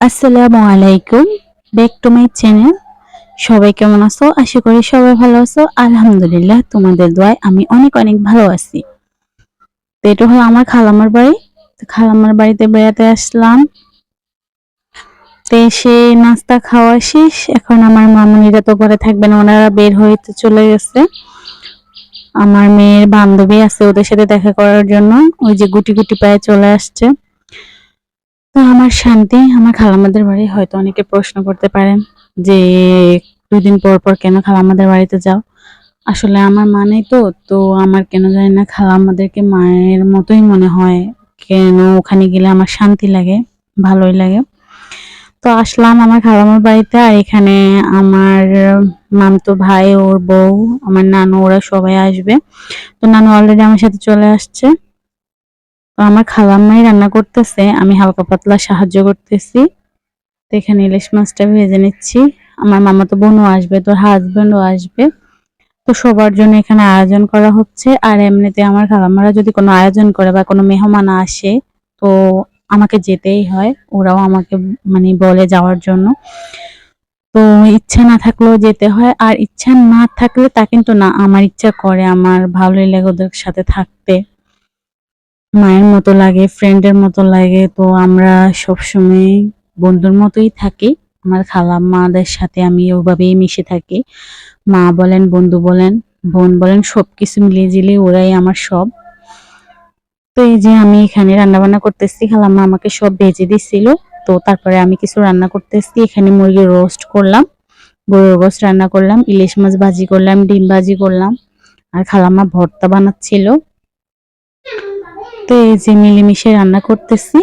আসসালামু আলাইকুম। Back to my channel সবাই কেমন আছো? আশা করি সবাই ভালো আছো। আলহামদুলিল্লাহ, তোমাদের দোয়ায় আমি অনেক অনেক ভালো আছি। তো এটা হলো আমার খালামার বাড়ি। তো খালামার বাড়িতে বেড়াতে আসলাম। তো এসে নাস্তা খাওয়া শেষ। এখন আমার মামুনিরা তো ঘরে থাকবেন ওনারা বের হয়ে চলে গেছে। আমার মেয়ের বান্ধবী আছে ওদের সাথে দেখা করার জন্য। ওই যে গুটি গুটি পায়ে চলে আসছে। আমার শান্তি, আমার খালামাদের বাড়ি হয়তো অনেকে প্রশ্ন করতে পারেন যে দুই দিন পর পর কেন খালামাদের বাড়িতে যাও? আসলে আমার মা নেই তো তো আমার কেন জানি না খালামাদেরকে মায়ের মতোই মনে হয়। কেন ওখানে গেলে আমার শান্তি লাগে, ভালোই লাগে। তো আসলাম আমার খালামার বাড়িতে আর এখানে আমার মামতো ভাই, ওর বউ, আমার নানু, ওরা সবাই আসবে। তো নানু অলরেডি আমার সাথে চলে আসছে। তো আমার খালাম্মাই রান্না করতেছে, আমি হালকা পাতলা সাহায্য করতেছি। তো এখানে ইলিশ মাছটা ভেজে নিচ্ছি। আমার মামা তো বোনও আসবে, তোর হাজবেন্ডও আসবে। তো সবার জন্য এখানে আয়োজন করা হচ্ছে। আর এমনিতে আমার খালাম্মারা যদি কোনো আয়োজন করে বা কোনো মেহমান আসে, তো আমাকে যেতেই হয়। ওরাও আমাকে মানে বলে যাওয়ার জন্য। তো ইচ্ছা না থাকলেও যেতে হয়। আর ইচ্ছা না থাকলে তা কিন্তু না, আমার ইচ্ছা করে আমার ভালোই লাগে ওদের সাথে থাকতে। মায়ের মতো লাগে ফ্রেন্ডের মতো লাগে। তো আমরা সবসময় বন্ধুর মতোই থাকি। আমার খালা মাদের সাথে আমি ওভাবেই মিশে থাকি। মা বলেন, বন্ধু বলেন, বোন বলেন সব কিছু মিলিয়ে জিলিয়ে ওরাই আমার সব। তো এই যে আমি এখানে রান্না বান্না করতেছি খালাম্মা আমাকে সব ভেজে দিছিল। তো তারপরে আমি কিছু রান্না করতেছি। এখানে মুরগির রোস্ট করলাম, গরুর রোস্ট রান্না করলাম, ইলিশ মাছ ভাজি করলাম, ডিম ভাজি করলাম। আর খালাম্মা ভর্তা বানাচ্ছিল। তো এই যে মিলেমিশে রান্না করতেছি।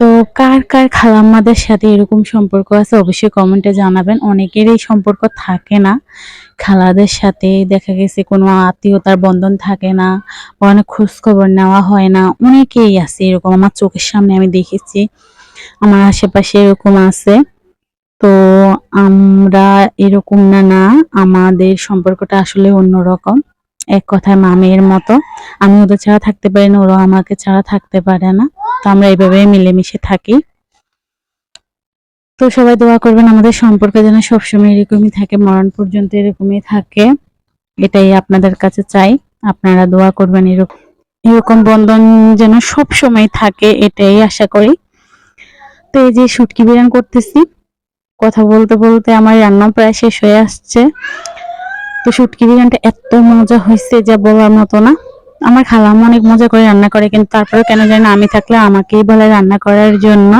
তো কার কার খালাম্মাদের সাথে এরকম সম্পর্ক আছে অবশ্যই কমেন্টে জানাবেন। অনেকের এই সম্পর্ক থাকে না। খালাদের সাথে দেখা গেছে কোনো আত্মীয়তার বন্ধন থাকে না বা অনেক খোঁজখবর নেওয়া হয় না। অনেকেই আছে এরকম। আমার চোখের সামনে আমি দেখেছি। আমার আশেপাশে এরকম আছে। তো আমরা এরকম না না। আমাদের সম্পর্কটা আসলে অন্যরকম। এক কথায় মামের মতো। আমি ওদের ছাড়া থাকতে পারি না, ওরাও আমাকে ছাড়া থাকতে পারে না। তো আমরা এইভাবে মিলেমিশে থাকি। তো সবাই দোয়া করবেন, আমাদের সম্পর্ক যেন সবসময় এরকমই থাকে, মরণ পর্যন্ত এরকমই থাকে। এটাই আপনাদের কাছে চাই। আপনারা দোয়া করবেন এরকম এরকম বন্ধন যেন সব সময় থাকে, এটাই আশা করি। তো এই যে শুটকি বিরিয়ানি করতেছি, কথা বলতে বলতে আমার রান্না প্রায় শেষ হয়ে আসছে। তো শুটকি বিরিয়ানিটা এত মজা হয়েছে যা বলার মতো না। আমার খালাম অনেক মজা করে রান্না করে, কিন্তু তারপরে কেন জানি না আমি থাকলে আমাকেই বলে রান্না করার জন্য।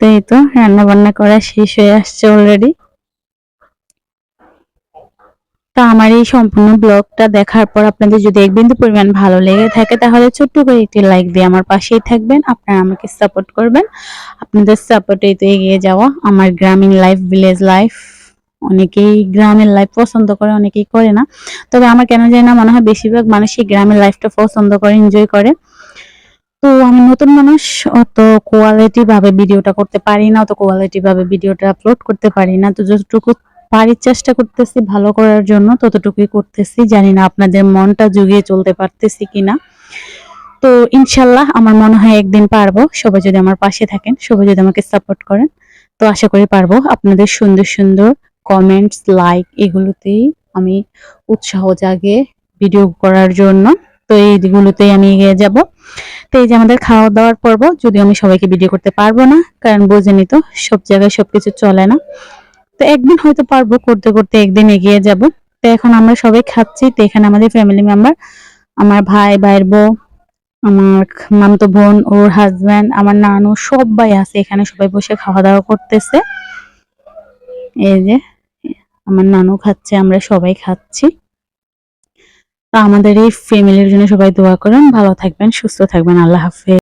তো এই তো রান্না বান্না করা শেষ হয়ে আসছে অলরেডি তো আমার এই সম্পূর্ণ ব্লগটা দেখার পর আপনাদের যদি এক বিন্দু পরিমাণ ভালো লেগে থাকে, তাহলে ছোট্ট করে একটি লাইক দিয়ে আমার পাশেই থাকবেন। আপনারা আমাকে সাপোর্ট করবেন। আপনাদের সাপোর্টেই তো এগিয়ে যাওয়া আমার গ্রামীণ লাইফ ভিলেজ লাইফ অনেকেই গ্রামের লাইফ পছন্দ করে, অনেকেই করে না। তবে আমার কেন জানি না মনে হয় বেশিরভাগ মানুষই গ্রামের লাইফটা পছন্দ করে এনজয় করে। তো আমি নতুন মানুষ, অত কোয়ালিটি ভাবে ভিডিওটা করতে পারি না, অত কোয়ালিটি ভাবে ভিডিওটা আপলোড করতে পারি না। তো যতটুকু পারি চেষ্টা করতেছি ভালো করার জন্য, ততটুকুই করতেছি। জানি না আপনাদের মনটা জুগিয়ে চলতে পারতেছি কিনা। তো ইনশাল্লাহ আমার মনে হয় একদিন পারব। সবাই যদি আমার পাশে থাকেন, সবাই যদি আমাকে সাপোর্ট করেন, তো আশা করি পারব। আপনাদের সুন্দর সুন্দর কমেন্টস লাইক এগুলোতেই আমি উৎসাহ জাগে ভিডিও করার জন্য। তো এইগুলোতেই আমি এগিয়ে যাব। তো এই যে আমাদের খাওয়া দাওয়ার পর্ব, যদিও আমি সবাইকে ভিডিও করতে পারব না, কারণ বোঝেনি তো সব জায়গায় সবকিছু চলে না। তো একদিন হয়তো পারব, করতে করতে একদিন এগিয়ে যাব। তো এখন আমরা সবাই খাচ্ছি। তো এখানে আমাদের ফ্যামিলি মেম্বার আমার ভাই, ভাইয়ের বউ, আমার মামতো বোন, ওর হাজব্যান্ড আমার নানু, সবাই আছে এখানে, সবাই বসে খাওয়া দাওয়া করতেছে। এই যে আমার নানু খাচ্ছে, আমরা সবাই খাচ্ছি। তা আমাদের এই ফ্যামিলির জন্য সবাই দোয়া করেন। ভালো থাকবেন, সুস্থ থাকবেন। আল্লাহ হাফেজ।